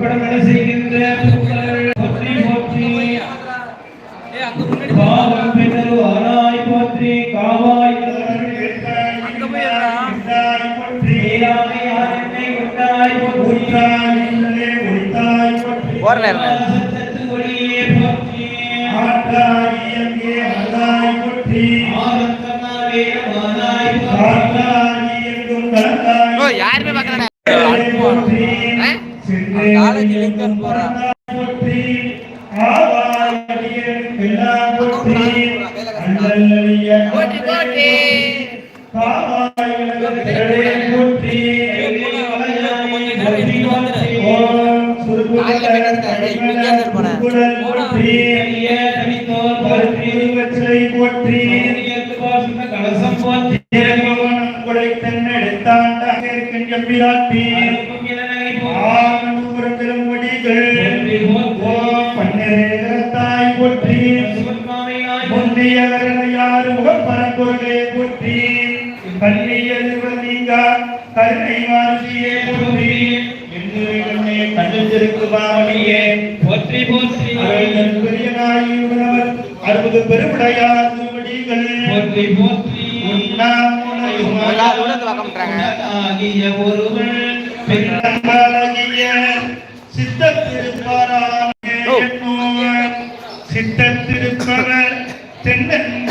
பொற்படங்களை செய்கின்ற கலசம் போற்றி எம்பிராட்டி பன்னெண்டாய் தென்னன்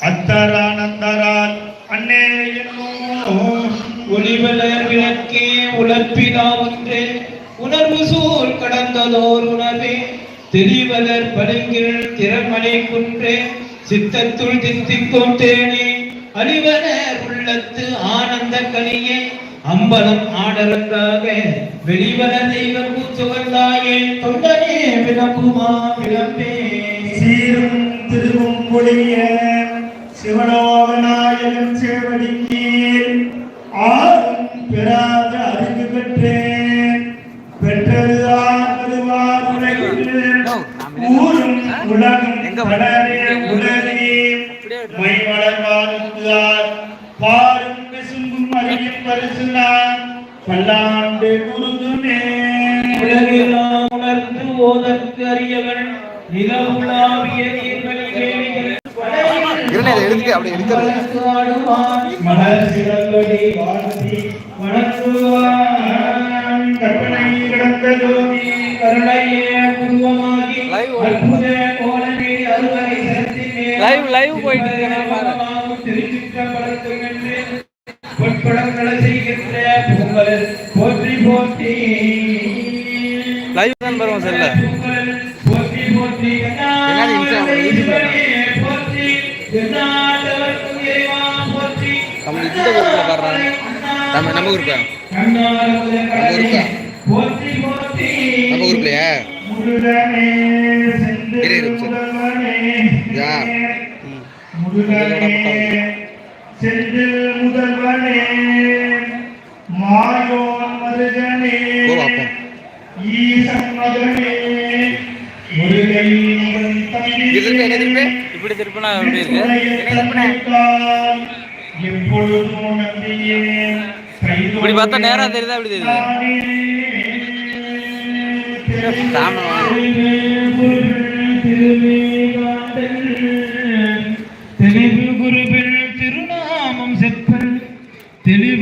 அத்தரானந்தரால் அன்னே என்னும் ஒளிவலர் விளக்கே உழப்பிதா ஒன்றே. உணர்வு சூழ் கடந்ததோர் உணர்வே. தெரிவலர் படுங்கில் திறமலை குன்றே. சித்தத்துள் தித்திக்கும் தேனே. அழிவனர் உள்ளத்து ஆனந்த கனியே. அம்பலம் ஆடரங்காக வெளிவர தெய்வ பூச்சுவந்தாயே தொண்டனே விளம்புமா விளம்பே. சீரும் திருவும் பொழிய சிவலோகநாயகன் சேவடிக்கீர். ஆறும் பெறாத அறிவு பெற்றேன். பெற்றது அதுவார் ஊரும் உலகம் கடலே உலகே. மைவளர்வாருக்குதார் பாரும் விசும்பும் பல்லாண்டு குருதுமே உலகெல்லாம் உணர்ந்து ஓதற்கு அறியவன் நிலவுலாவிய நீர்வழி எடுக்கிறது. மலர் சிறந்தடி வாழ்த்தி பொங்கல் போற்றி போற்றி. லைவ் தான் பாருங்க செல்ல. போற்றி போற்றி? போற்றி. நம்ம இந்த பாடுறாங்க நம்ம நம்ம நம்ம நம்ம இரு, இரு, செந்தில் முதல்வனே. மாயோன் மருகனே. ஈசன் மகனே முருகன் திருப்பி இப்படி திருப்பினா எப்படி இருக்கு? இப்படி பார்த்தா நேரா தெரியுதா எப்படி தெரியுது? தெளிவு குருவில் திருநாமம் செப்பல். தெளிவே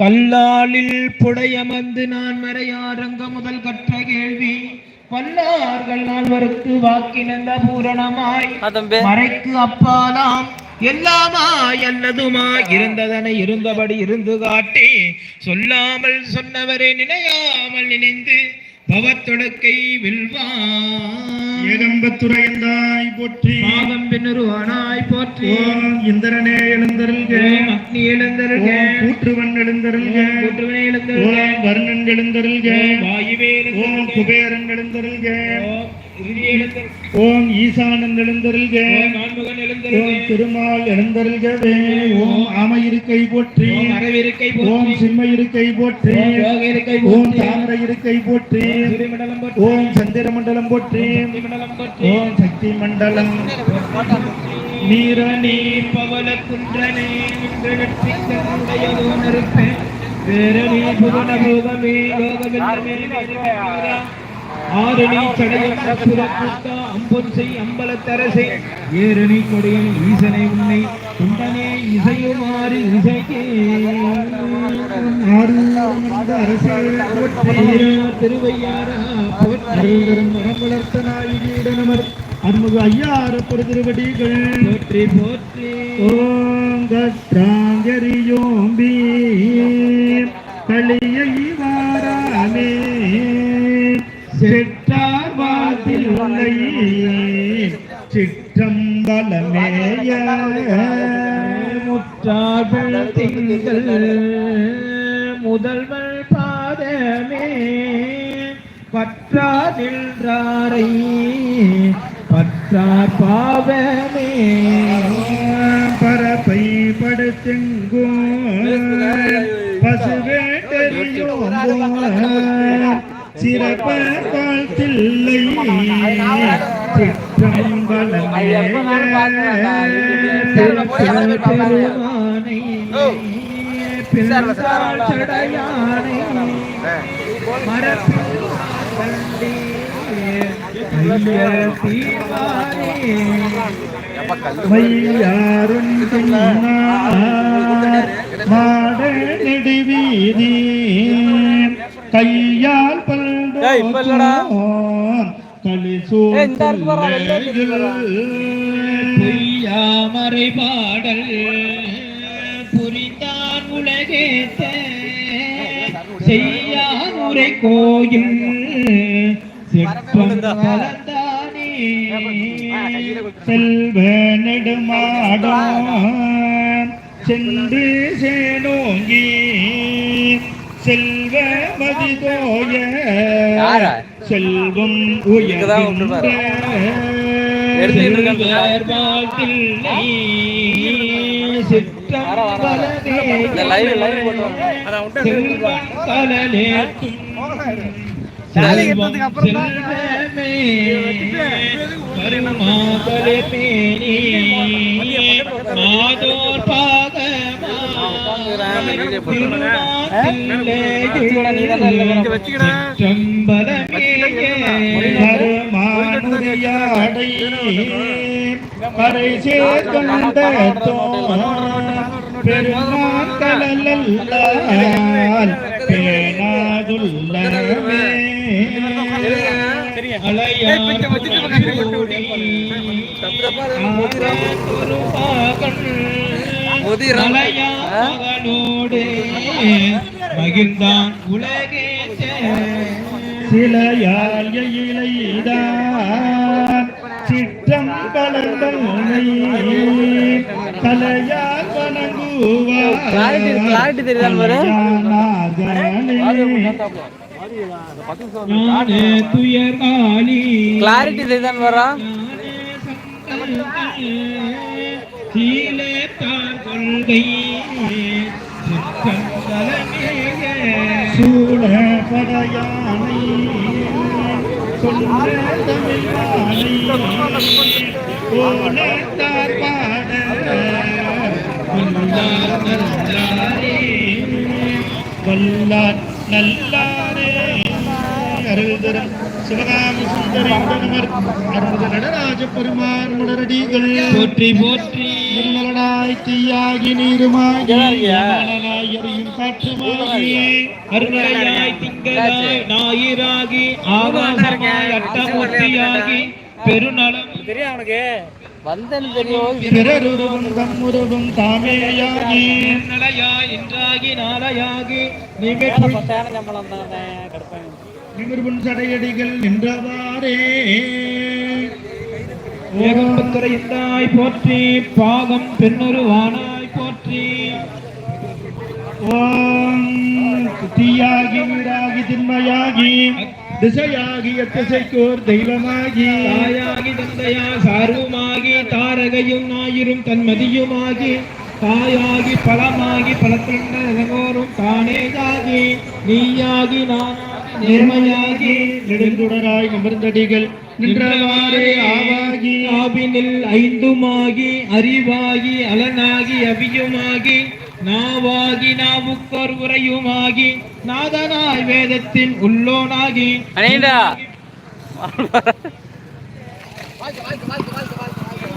கல்லாலில் புடையமர்ந்து நான் மறையாரங்க முதல் கற்ற கேள்வி. வல்லார்கள் நால்வருக்கு வாக்கினந்த பூரணமாய். மறைக்கு அப்பாலாம் எல்லாமாய் அல்லதுமாய். இருந்ததனை இருந்தபடி இருந்து காட்டி சொல்லாமல் சொன்னவரை நினையாமல் நினைந்து பவத்தொடக்கை வில்வான் ஏகம்பத்துறையந்தாய் போற்றி. பாகம் பின்னருவானாய் போற்றி. ஓம் இந்திரனே எழுந்தருள்க. அக்னி எழுந்தருக ஓம் கூற்றுவன் எழுந்தருள்க. கூற்றுவனை எழுந்தருக ஓம் வருணன் எழுந்தருள்க. வாயுவே ஓம் குபேரன் எழுந்தருள்க. ஓம் ஈசானன் எழுந்தருள்க. ஓம் திருமால் எழுந்தருள்கவே. ஓம் ஆமையிருக்கை போற்றி. ஓம் சிம்ம இருக்கை போற்றி. ஓம் இருக்கை தாமரை இருக்கை போற்றி. ஓம் சந்திர மண்டலம் போற்றி. ஓம் சக்தி மண்டலம் நீரணி பவன குன்றனே பேரணி புவன லோகமெல்லமே. ஆரணி சடையம் புறக்கூட்டா அம்பொன் செய் அம்பலத்தரசே. ஏரணி கொடியில் ஈசனை உன்னை குண்டனே இசையுமாறு இசைக்கே. அரசே திருவையாரா போற்றி மரம் வளர்த்த திருவடிகள் போற்றி போற்றி. ஓம் கலியை வாராமே செற்றார் வாழ்த்தில்லை சிற்றம்பலமேய முற்றார்கள் திங்கள் முதல்வர் பாதமே பற்றா நின்றாரை பற்றார் பாவமே. பரப்பை படுத்தெங்கோ பசுவேட்டரியோம்போ சிறப்ப வாழ்த்தில்லை பெருமானை பிறந்தாள் தீவானே மையாருண் மாட நெடுவீதி கையால் பொய்யாமறை பாடல் புரிந்தான் உலகேத்த செய்யான் உரை கோயில் செப்பம் கலந்தானே செல்வ நெடுமாடோ சென்று சேனோங்கி செல்வ மதிதோய? செல்வம் இங்கதான் விட்டுருப்பாரு. எடுத்துக்கிட்டு இருக்காங்க. செல்வர் வாழ்த்தில்லை சிற்றம்பலமே இந்த மகிழ்ந்தான் உலகே சிலையால் இளைதான் சிற்றம் தலையால் clarity தெரியுதா பாரு? வணங்குவார் கிளாரிட்டி தெரியுதான் வரா பாட வல்லார் நல்லாரே வல்லார் நல்லாரே அருள் தரும் சிவகாமி சுந்தரி உடனமர் அருள் நடராஜ பெருமான் உடனடிகள் போற்றி போற்றி. இருளனாய் தீயாகி நீருமாகி மணலாய் எரியும் காற்றுமாகி அருளையாய் திங்களாய் ஞாயிறாகி ஆகாசமாய் அட்டமூர்த்தியாகி பெருநலம் தெரியும் அவனுக்கு. வந்தேன்னு தெரியும் பிறருருவும் தம்முருவும் தாமேயாகி. இன்றாகி நாளையாகி. பத்தாயிரம் சம்பளம் தான் கிடப்பேன். நிமிர்வுன் சடையடிகள் நின்றவாறே. ஏகம்பத்துறைந்தாய் போற்றி பாகம் பெண்ணுருவானாய் போற்றி. ஓம் தீயாகி வீடாகி திண்மையாகி. திசையாகி எத்திசைக்கோர் தெய்வமாகி தாயாகி தந்தையா சார்வுமாகி தாரகையும் ஞாயிறும் தன்மதியுமாகி தாயாகி பலமாகி பலத்திரங்கோரும் தானேயாகி நீயாகி நானாகி நேர்மையாகி நெடுங்குடராய் நிமிர்ந்தடிகள் நின்றவாறே ஆவாகி ஆவினில் ஐந்துமாகி அறிவாகி அலனாகி அபியுமாகி நாவாகி நாவுக்கோர் உரையுமாகி நாதனாய் வேதத்தின் உள்ளோனாகி.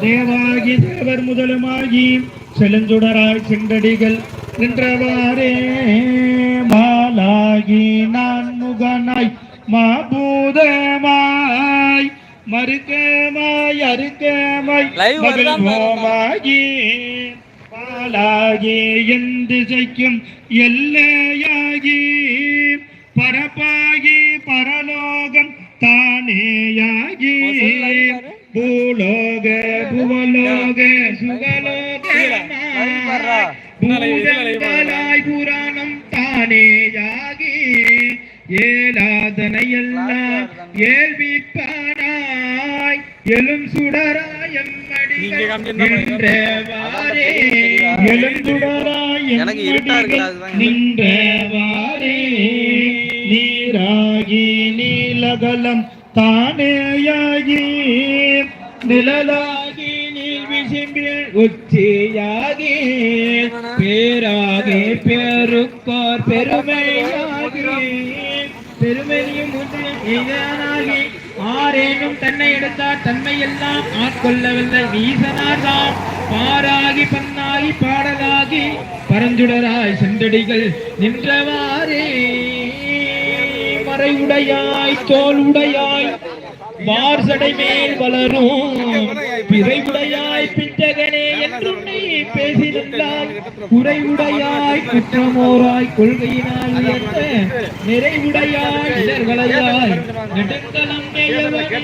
தேவாகி தேவர் முதலுமாகி செழுஞ்சுடராய் சென்றடிகள் நின்றவாறே. மாலாகி நான் முகனாய் மாபூதமாய் மறுக்கமாய் அறுக்கமாய் மகிழ்வோமாகி. பாலாகி என் திசைக்கும் எல்லையாகி. பரப்பாகி பரலோகம் தானேயாகி. பூலோக புவலோக சுகலோகமாய் புராணம் தானேயாகி. ஏலாதனையெல்லாம் ஏல்விப்பானாய் எழும் சுடராயம் நின்றவாறே. எழும் சுடராயம் எனக்கு இருட்டா இருக்குல்ல, அதுதான். நின்றவாறே. நீராகி நீலகலம் தானேயாகி. நிழலாகி நீல் விசிம்பில் உச்சியாகி பேராகி பேருக்கோர் பெருமையாகி. பெருமையும் ஒன்று எய்தானாகி ஆரேனும் தன்னை எடுத்தார் தன்மை எல்லாம் ஆட்கொள்ளவில்லை. ஈசனார்தான் பாராகி பன்னாகி பாடலாகி பரஞ்சுடராய் செந்தடிகள் நின்றவாறே. மறைவுடையாய் தோல் உடையாய் வார்சடை மேல் வளரும். பிறைவுடையாய் பிஞ்சகனே நீ பேசினால் குறைவுடையாய் குற்றமோராய் கொள்கையினாய் உயர்த்த நிறைவுடையாய் இடர்களையாய் நெடுங்கலம் மேயவனே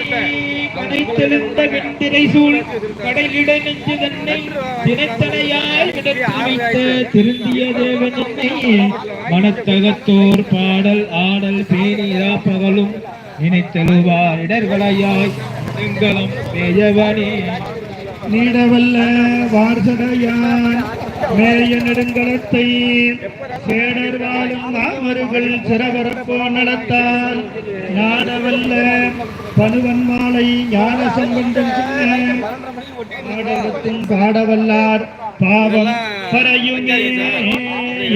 கனைத்தெழுந்த வெண்திரை சூழ் கடலிட நெஞ்சு தன்னை தினத்தனையாய் விடத்து திருந்திய தேவன் மனத்தகத்தோர் பாடல் ஆடல் பேரீரா பகலும் நினைத்தெழுவார் இடர்களையாய் எங்களும் மேயவனே. நீடவல்ல வார்சடையான் மேய நெடுங்கலத்தை சேடர் வாழும் நாமர்கள் சிறவரப்போ நடத்தால் நாடவல்ல பனுவன் மாலை ஞான சம்பந்தம் நாடகத்தின் பாடவல்லார் பாவம் பறையுமே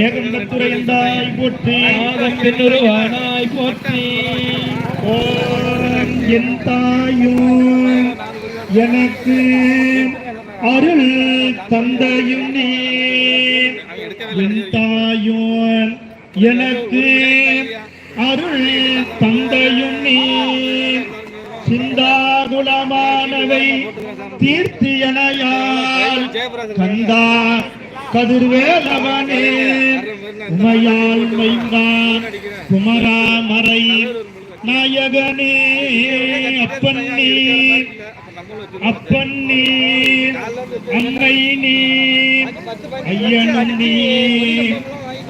ஏகம்பத்துறைந்தாய் போற்றி ஆகம் போற்றி. என் தாயும் எனக்கு அருள் தந்தையும் நீ. என் தாயும் எனக்கு அருள் தந்தையும் நீ. சிந்தாகுலமானவை தீர்த்தியனையால் கந்தா கதிர்வேலவனே. உமையால் மைந்தான் குமரா மறை. நாயகனே அப்பன் நீ அப்பன் நீ அம்மை நீ ஐயனும் நீ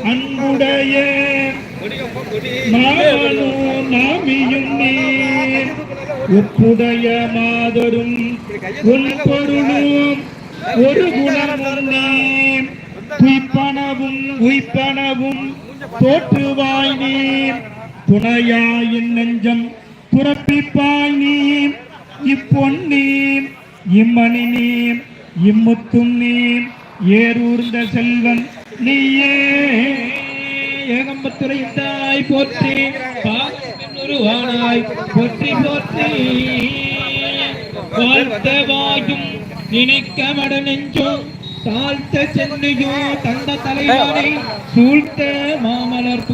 அன்புடைய மாமனோ நாமியும் நீ உப்புடைய மாதரும் உன் பொருளும் ஒரு குணமும் நீ குய்ப்பனவும் உய்ப்பனவும் தோற்றுவாய் நீர். துணையாயின் நெஞ்சம் புறப்பிப்பாய் நீ இப்பொன்னி இம்மணி நீ இம்முத்தும் நீ ஏரூர்ந்த செல்வன் நீயே. ஏகம்பத்துறைந்தாய் போற்றி பாகம் போற்றி போற்றி. வாழ்த்தவாயும் நினைக்க மட நெஞ்சோ. தாழ்த்த சென்னையோ தந்த தலைவானை சூழ்த்த மாமலர்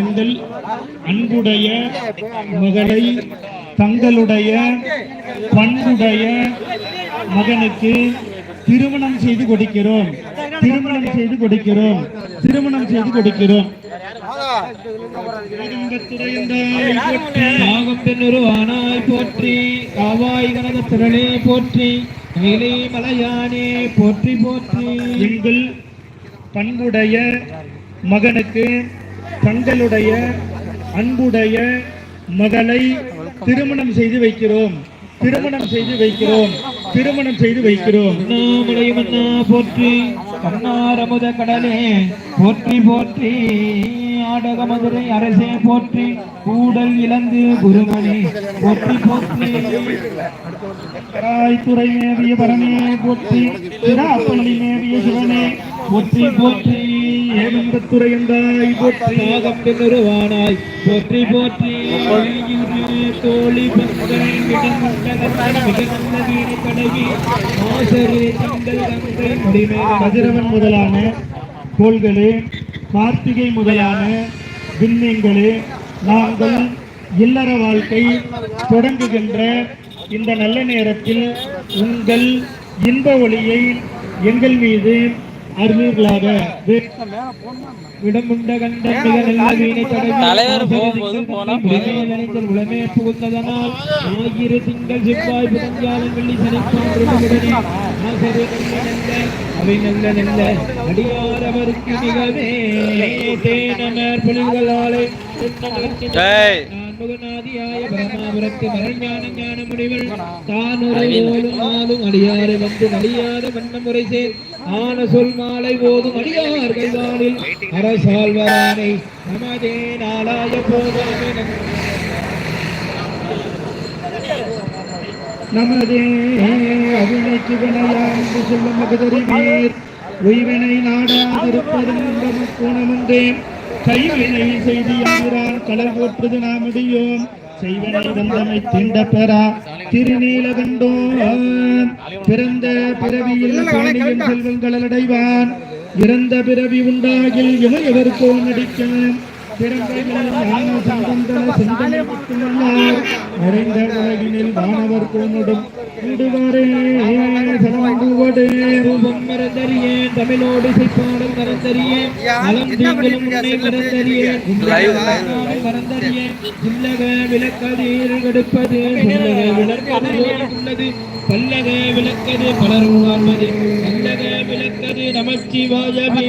எங்கள் அன்புடைய மகளை தங்களுடைய பண்புடைய மகனுக்கு திருமணம் செய்து கொடுக்கிறோம். திருமணம் செய்து கொடுக்கிறோம். திருமணம் செய்து கொடுக்கிறோம். போற்றி காவாய் கனக திரளே போற்றி மலையானே போற்றி போற்றி. எங்கள் பண்புடைய மகனுக்கு தங்களுடைய அன்புடைய மகளை திருமணம் செய்து வைக்கிறோம். திருமணம் செய்து வைக்கிறோம். திருமணம் செய்து வைக்கிறோம். போற்றி. கண்ணாரமுத கடலே போற்றி போற்றி. ஆடக மதுரை அரசே போற்றி கூடல் இழந்து குருமணி. போற்றி போற்றி. துறை மேவிய பரமே போற்றி திராப்பள்ளி மேவிய சிவனே. போற்றி போற்றி. ஏமந்தத்துறை என்றாய் போற்றி. நாகம் பின்னுருவானாய் போற்றி போற்றி. தோழி தங்கள் கங்கை கதிரவன் முதலான கோள்களே கார்த்திகை முதலான விண்மீன்களே நாங்கள் இல்லற வாழ்க்கை தொடங்குகின்ற இந்த நல்ல நேரத்தில் உங்கள் இன்ப ஒளியை எங்கள் மீது அருளீர்களாக விடமுண்ட கண்ட மிக நல்ல வீணை புகுந்ததனால் திங்கள் செவ்வாய் புதஞ்சாலம் வெள்ளி அவை அடியார் அவருக்கு மிகவே தேனமர் டேய். முகநாதியாய பரமாபுரத்து மரஞான ஞான முனிவர் தானுரை ஓலும் ஆளும் அடியாரை வந்து நடியாத வண்ண முறை சேர். ஆன சொல் மாலை ஓதும் அடியார் கைதானில் அரசாழ்வரானை நமதே நாளாய போதாமே நமதே அவினைக்கு வினையாண்டு சொல்லும் மகதறிவீர் உய்வினை நாடாதிருப்பதும் நமக்கு குணமன்றே கைவினை செய்தி யாரான் கடல் போற்றுது நாமடியோம் செய்வனை வந்தமை திண்ட பெறா திருநீலகண்டோம் பிறந்த பிறவியில் பாணியின் செல்வங்கள் அடைவான் இறந்த பிறவி உண்டாகில் இமையவர்க்கோம் நடிக்க பிறந்தைகளில் ஞான சம்பந்தன சிந்தனை நிறைந்த உலகினில் வானவர் கோனுடும் ரூபம் மறந்தறியேன் தமிழோடு இசைப்பாடல் மறந்தறியேன் நலம் தீங்களும் உன்னை மறந்தறியேன் மறந்தறியேன் விளக்கதீர் கெடுப்பது விளக்கது உள்ளது பல்லக விளக்கது நல்லக விளக்கது நமச்சிவாயவே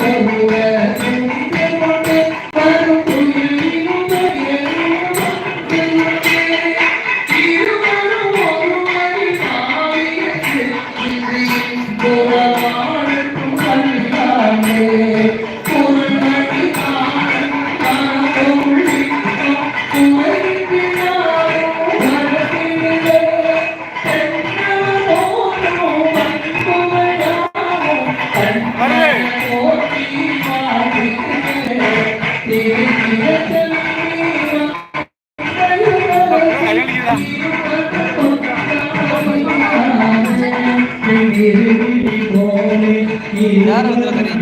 take me.